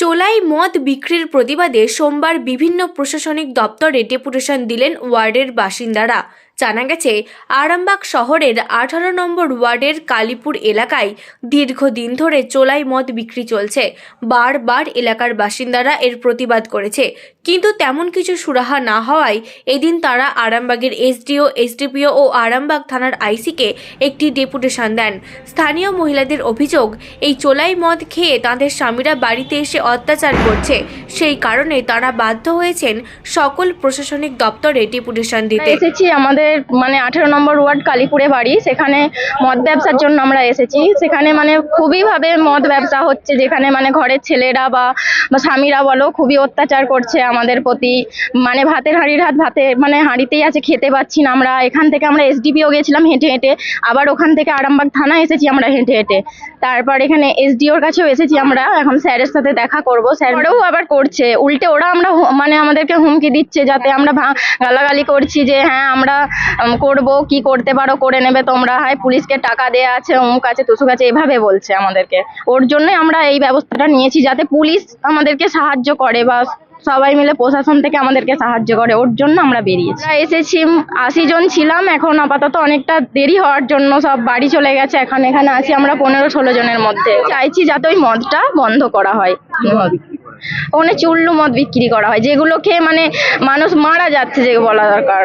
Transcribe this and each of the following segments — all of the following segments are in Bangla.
চোলাই মদ বিক্রির প্রতিবাদে সোমবার বিভিন্ন প্রশাসনিক দপ্তরে ডেপুটেশন দিলেন ওয়ার্ডের বাসিন্দারা। জানা গেছে, আরামবাগ শহরের আঠারো নম্বর ওয়ার্ডের কালীপুর এলাকায় দীর্ঘদিন ধরে চোলাই মদ বিক্রি চলছে। বারবার এলাকার বাসিন্দারা এর প্রতিবাদ করেছে। কিন্তু তেমন কিছু সুরাহা না হওয়ায় এদিন তারা আরামবাগের এসডিও, এসডিপিও ও আরামবাগ থানার আইসিকে একটি ডেপুটেশন দেন। স্থানীয় মহিলাদের অভিযোগ, এই চোলাই মদ খেয়ে তাদের স্বামীরা বাড়িতে এসে অত্যাচার করছে। সেই কারণে তারা বাধ্য হয়েছেন সকল প্রশাসনিক দপ্তরে ডেপুটেশন দিতে। এসেছি, আমাদের মানে আঠেরো নম্বর ওয়ার্ড কালীপুরে বাড়ি। সেখানে মদ ব্যবসার জন্য আমরা এসেছি। সেখানে মানে খুবই ভাবে মদ ব্যবসা হচ্ছে, যেখানে মানে ঘরের ছেলেরা বা স্বামীরা বলো, খুবই অত্যাচার করছে আমাদের প্রতি। মানে ভাতের হাঁড়ির হাত, ভাতে মানে হাঁড়িতেই আছে, খেতে পাচ্ছি না আমরা। এখান থেকে আমরা এসডিপিও গেছিলাম হেঁটে হেঁটে। আবার ওখান থেকে আরামবাগ থানা এসেছি আমরা হেঁটে হেঁটে। তারপর এখানে এসডিওর কাছেও এসেছি আমরা। এখন স্যারের সাথে দেখা করব। স্যারও আবার করছে। উল্টে ওরা আমরা মানে আমাদেরকে হুমকি দিচ্ছে যাতে আমরা গালাগালি করছি যে হ্যাঁ আমরা করব কি করতে পারো করে নেবে তোমরা। হয় পুলিশকে টাকা দেয়া আছে অমুক আছে তসুক আছে এভাবে বলছে আমাদেরকে। ওর জন্যই আমরা এই ব্যবস্থাটা নিয়েছি যাতে পুলিশ আমাদেরকে সাহায্য করে বা সবাই মিলে প্রশাসন থেকে আমাদেরকে সাহায্য করে। ওর জন্য আমরা বেরিয়েছি। আমরা এসেছি আশি জন ছিলাম এখন আপাতত অনেকটা দেরি হওয়ার জন্য সব বাড়ি চলে গেছে এখন এখানে আছি আমরা পনেরো ষোলো জনের মধ্যে। চাইছি যাতে ওই মদটা বন্ধ করা হয়। ওখানে চুল্লু মদ বিক্রি করা হয় যেগুলো খেয়ে মানে মানুষ মারা যাচ্ছে যে বলা দরকার।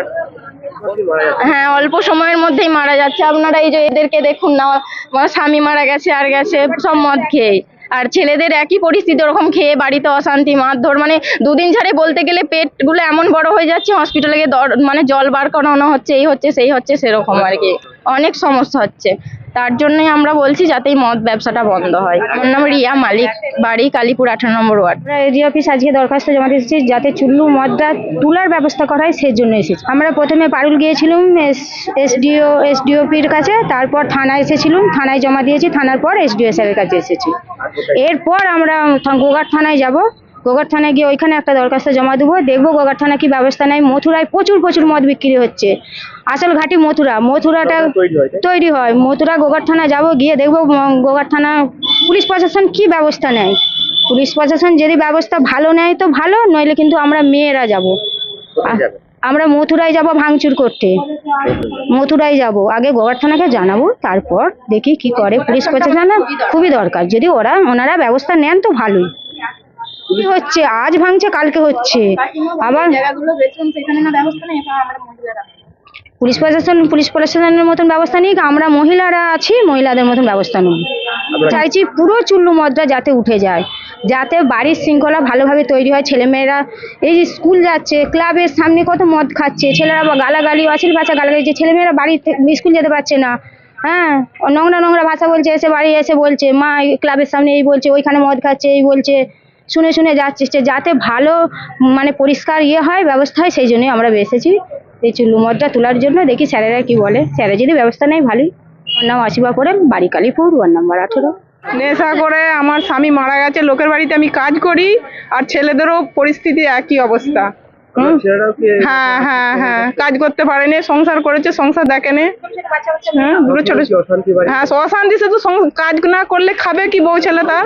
হ্যাঁ অল্প সময়ের মধ্যেই মারা যাচ্ছে। আপনারা এই যে এদেরকে দেখুন না, আমার স্বামী মারা গেছে, আর গেছে সব মদ খেয়ে আর ছেলেদের একই পরিস্থিতি, ওরকম খেয়ে বাড়িতে অশান্তি, মারধর মানে দুদিন ছাড়ে বলতে গেলে পেটগুলো এমন বড় হয়ে যাচ্ছে, হসপিটালে গিয়ে মানে জল বার করানো হচ্ছে, এই হচ্ছে, সেই হচ্ছে, সেরকম আর কি। অনেক সমস্যা হচ্ছে। তার জন্যই আমরা বলছি যাতে এই মদ ব্যবসাটা বন্ধ হয়। আমার নাম রিয়া মালিক, বাড়ি কালীপুর আঠারো নম্বর ওয়ার্ড। আমরা এডি অফিস আজকে দরখাস্ত জমা দিয়েছি যাতে চুল্লু মদটা তোলার ব্যবস্থা করা হয় সেই জন্য এসেছি। আমরা প্রথমে পারুল গিয়েছিলাম, এস, এসডিও, এসডিওপির কাছে, তারপর থানায় এসেছিলাম, থানায় জমা দিয়েছি, থানার পর এসডিও স্যারের কাছে এসেছি। এরপর আমরা গোঘাট থানায় যাব। গোঘাট থানায় গিয়ে ওইখানে একটা দরখাস্ত জমা দেবো। দেখব গোঘাট থানা কি ব্যবস্থা নেয় মথুরায় প্রচুর প্রচুর মদ বিক্রি হচ্ছে। আসল ঘাটি মথুরা। মথুরাটা তৈরি হয় মথুরা গোঘাট থানা যাব গিয়ে দেখব গোঘাট থানা পুলিশ প্রশাসন কি ব্যবস্থা নেয়। পুলিশ প্রশাসন যদি ব্যবস্থা ভালো নেয় তো ভালো নইলে কিন্তু আমরা মেয়েরা যাব। আমরা মথুরায় যাব ভাঙচুর করতে। মথুরায় যাব। আগে গোঘাট থানাকে জানাব তারপর দেখি কি করে। পুলিশ প্রশাসন খুবই দরকার। যদি ওরা ওনারা ব্যবস্থা নেন তো ভালোই। কি হচ্ছে? আজ ভাঙছে কালকে হচ্ছে। আবার জায়গাগুলো দেখলাম সেখানে না ব্যবস্থা নেই এখানে আমরা মহিলারা। পুলিশ প্রশাসন পুলিশ প্রশাসনের মতন ব্যবস্থা নিক আমরা মহিলারা আছি মহিলাদের মতন ব্যবস্থা নেব চাইছি পুরো চুল্লু মদটা যাতে উঠে যায় যাতে বাড়ির শৃঙ্খলা ভালোভাবে তৈরি হয় ছেলেমেয়েরা এই যে স্কুল যাচ্ছে ক্লাবের সামনে কত মদ খাচ্ছে ছেলেরা বা গালাগালি অশ্লীল ভাষা গালাগালি যে ছেলেমেয়েরা বাড়ি স্কুল যেতে পারছে না। হ্যাঁ নোংরা নোংরা ভাষা বলছে এসে বাড়ি এসে বলছে মা এই ক্লাবের সামনে এই বলছে ওইখানে মদ খাচ্ছে এই বলছে। শুনে শুনে যাচ্ছি যাতে ভালো মানে পরিষ্কার ইয়ে হয় ব্যবস্থা হয় সেই জন্যই আমরা বেসেছি। এই চুল্লু মদটা তোলার জন্য দেখি স্যারেরা কি বলে। স্যারে যদি ব্যবস্থা নেয় ভালোই। আমার নাম আসিবা করে বাড়ি কালীপুর ওয়ার্ড নাম্বার আঠেরো নেশা করে আমার স্বামী মারা গেছে লোকের বাড়িতে আমি কাজ করি আর ছেলেদেরও পরিস্থিতি একই অবস্থা। হ্যাঁ হ্যাঁ হ্যাঁ কাজ করতে পারেনি সংসার করেছে সংসার দেখেনি হ্যাঁ দুটো ছোট হ্যাঁ অশান্তি সে তো কাজ না করলে খাবে কি বউ ছেলে তার?